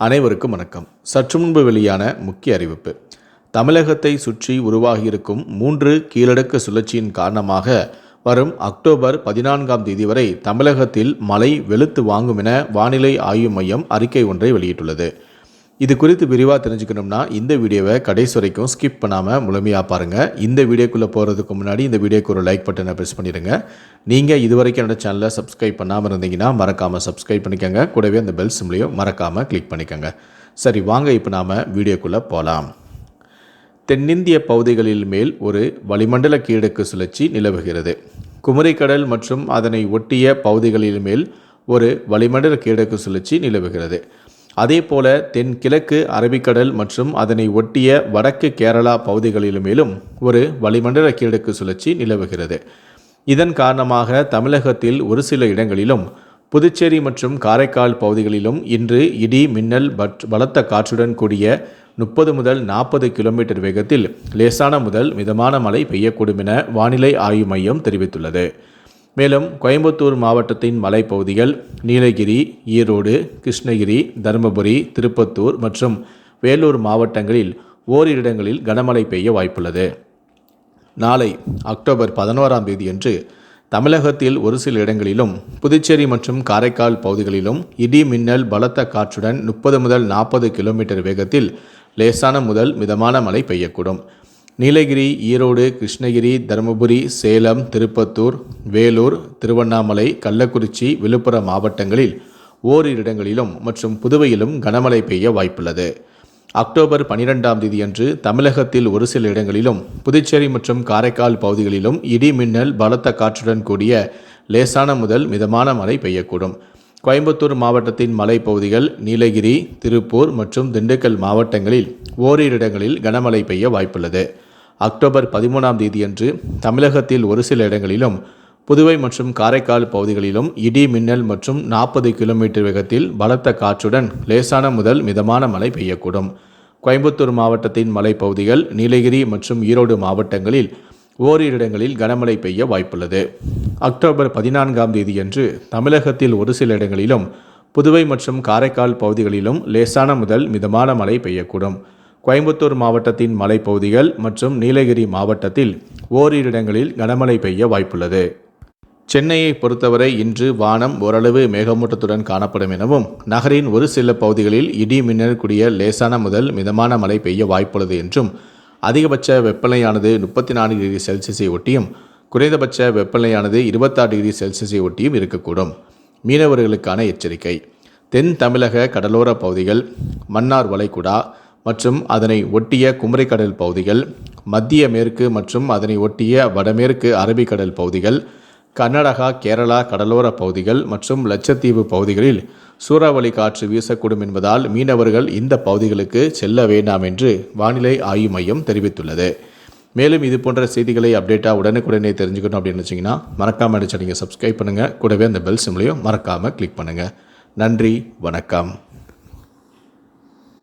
அனைவருக்கும் வணக்கம். சற்று முன்பு வெளியான முக்கிய அறிவிப்பு. தமிழகத்தை சுற்றி உருவாகியிருக்கும் மூன்று கீழடுக்கு சுழற்சியின் காரணமாக வரும் அக்டோபர் பதினான்காம் தேதி வரை தமிழகத்தில் மழை வெளுத்து வாங்கும் என வானிலை ஆய்வு மையம் அறிக்கை ஒன்றை வெளியிட்டுள்ளது. இது குறித்து விரிவாக தெரிஞ்சுக்கணும்னா இந்த வீடியோவை கடைசி வரைக்கும் ஸ்கிப் பண்ணாமல் முழுமையாக பாருங்கள் இந்த வீடியோக்குள்ளே போகிறதுக்கு முன்னாடி இந்த வீடியோக்கு ஒரு லைக் பட்டனை ப்ரெஸ் பண்ணிடுங்க நீங்கள் இது வரைக்கும் என்னோட சேனலை சப்ஸ்கிரைப் பண்ணாமல் இருந்தீங்கன்னா மறக்காமல் சப்ஸ்கிரைப் பண்ணிக்கோங்க. கூடவே அந்த பெல் சிம்லையும் மறக்காமல் கிளிக் பண்ணிக்கோங்க. சரி வாங்க இப்போ நாம் வீடியோக்குள்ளே போகலாம் தென்னிந்திய பகுதிகளில் மேல் ஒரு வளிமண்டல கீழக்கு சுழற்சி நிலவுகிறது. குமரிக்கடல் மற்றும் அதனை ஒட்டிய பகுதிகளில் மேல் ஒரு வளிமண்டல கீழக்கு சுழற்சி நிலவுகிறது. அதேபோல தென்கிழக்கு அரபிக்கடல் மற்றும் அதனை ஒட்டிய வடக்கு கேரளா பகுதிகளிலுமேலும் ஒரு வளிமண்டல கீழடுக்கு சுழற்சி நிலவுகிறது. இதன் காரணமாக தமிழகத்தில் ஒரு சில இடங்களிலும் புதுச்சேரி மற்றும் காரைக்கால் பகுதிகளிலும் இன்று இடி மின்னல் பலத்த காற்றுடன் கூடிய முப்பது முதல் நாற்பது கிலோமீட்டர் வேகத்தில் லேசான முதல் மிதமான மழை பெய்யக்கூடும் என வானிலை ஆய்வு மையம் தெரிவித்துள்ளது. மேலும் கோயம்புத்தூர் மாவட்டத்தின் மலைப்பகுதிகள் நீலகிரி ஈரோடு கிருஷ்ணகிரி தருமபுரி திருப்பத்தூர் மற்றும் வேலூர் மாவட்டங்களில் ஓரிரு இடங்களில் கனமழை பெய்ய வாய்ப்புள்ளது. நாளை அக்டோபர் பதினோராம் தேதியன்று தமிழகத்தில் ஒரு சில இடங்களிலும் புதுச்சேரி மற்றும் காரைக்கால் பகுதிகளிலும் இடி மின்னல் பலத்த காற்றுடன் முப்பது முதல் நாற்பது கிலோமீட்டர் வேகத்தில் லேசான முதல் மிதமான மழை பெய்யக்கூடும். நீலகிரி ஈரோடு கிருஷ்ணகிரி தருமபுரி சேலம் திருப்பத்தூர் வேலூர் திருவண்ணாமலை கள்ளக்குறிச்சி விழுப்புரம் மாவட்டங்களில் ஓரிரு இடங்களிலும் மற்றும் புதுவையிலும் கனமழை பெய்ய வாய்ப்புள்ளது. அக்டோபர் பனிரெண்டாம் தேதியன்று தமிழகத்தில் ஒரு சில இடங்களிலும் புதுச்சேரி மற்றும் காரைக்கால் பகுதிகளிலும் இடி மின்னல் பலத்த காற்றுடன் கூடிய லேசான முதல் மிதமான மழை பெய்யக்கூடும். கோயம்புத்தூர் மாவட்டத்தின் மலைப்பகுதிகள் நீலகிரி திருப்பூர் மற்றும் திண்டுக்கல் மாவட்டங்களில் ஓரிரு இடங்களில் கனமழை பெய்ய வாய்ப்புள்ளது. அக்டோபர் பதிமூணாம் தேதியன்று தமிழகத்தில் ஒரு சில இடங்களிலும் புதுவை மற்றும் காரைக்கால் பகுதிகளிலும் இடி மின்னல் மற்றும் நாற்பது கிலோமீட்டர் வேகத்தில் பலத்த காற்றுடன் லேசான முதல் மிதமான மழை பெய்யக்கூடும். கோயம்புத்தூர் மாவட்டத்தின் மலைப்பகுதிகள் நீலகிரி மற்றும் ஈரோடு மாவட்டங்களில் ஓரிரு இடங்களில் கனமழை பெய்ய வாய்ப்புள்ளது. அக்டோபர் பதினான்காம் தேதியன்று தமிழகத்தில் ஒரு சில இடங்களிலும் புதுவை மற்றும் காரைக்கால் பகுதிகளிலும் லேசான முதல் மிதமான மழை பெய்யக்கூடும். கோயம்புத்தூர் மாவட்டத்தின் மலைப்பகுதிகள் மற்றும் நீலகிரி மாவட்டத்தில் ஓரிரு இடங்களில் கனமழை பெய்ய வாய்ப்புள்ளது. சென்னையை பொறுத்தவரை இன்று வானம் ஓரளவு மேகமூட்டத்துடன் காணப்படும் எனவும் நகரின் ஒரு சில பகுதிகளில் இடி மின்னல் கூடிய லேசான முதல் மிதமான மழை பெய்ய வாய்ப்புள்ளது என்றும் அதிகபட்ச வெப்பநிலையானது முப்பத்தி நான்கு டிகிரி செல்சியஸை ஒட்டியும் குறைந்தபட்ச வெப்பநிலையானது இருபத்தாறு டிகிரி செல்சியஸை ஒட்டியும் இருக்கக்கூடும். மீனவர்களுக்கான எச்சரிக்கை. தென் தமிழக கடலோர பகுதிகள் மன்னார் வளைகுடா மற்றும் அதனை ஒட்டிய குமரிக்கடல் பகுதிகள் மத்திய மேற்கு மற்றும் அதனை ஒட்டிய வடமேற்கு அரபிக்கடல் பகுதிகள் கர்நாடகா கேரளா கடலோர பகுதிகள் மற்றும் லட்சத்தீவு பகுதிகளில் சூறாவளி காற்று வீசக்கூடும் என்பதால் மீனவர்கள் இந்த பகுதிகளுக்கு செல்ல வேண்டாம் என்று வானிலை ஆய்வு மையம் தெரிவித்துள்ளது. மேலும் இது போன்ற செய்திகளை அப்டேட்டாக உடனுக்குடனே தெரிஞ்சுக்கணும் அப்படின்னு வச்சிங்கன்னா மறக்காமல் அடிச்சு நீங்கள் சப்ஸ்கிரைப் பண்ணுங்கள் கூடவே அந்த பெல் சிம்லையும் மறக்காமல் கிளிக் பண்ணுங்கள் நன்றி வணக்கம்.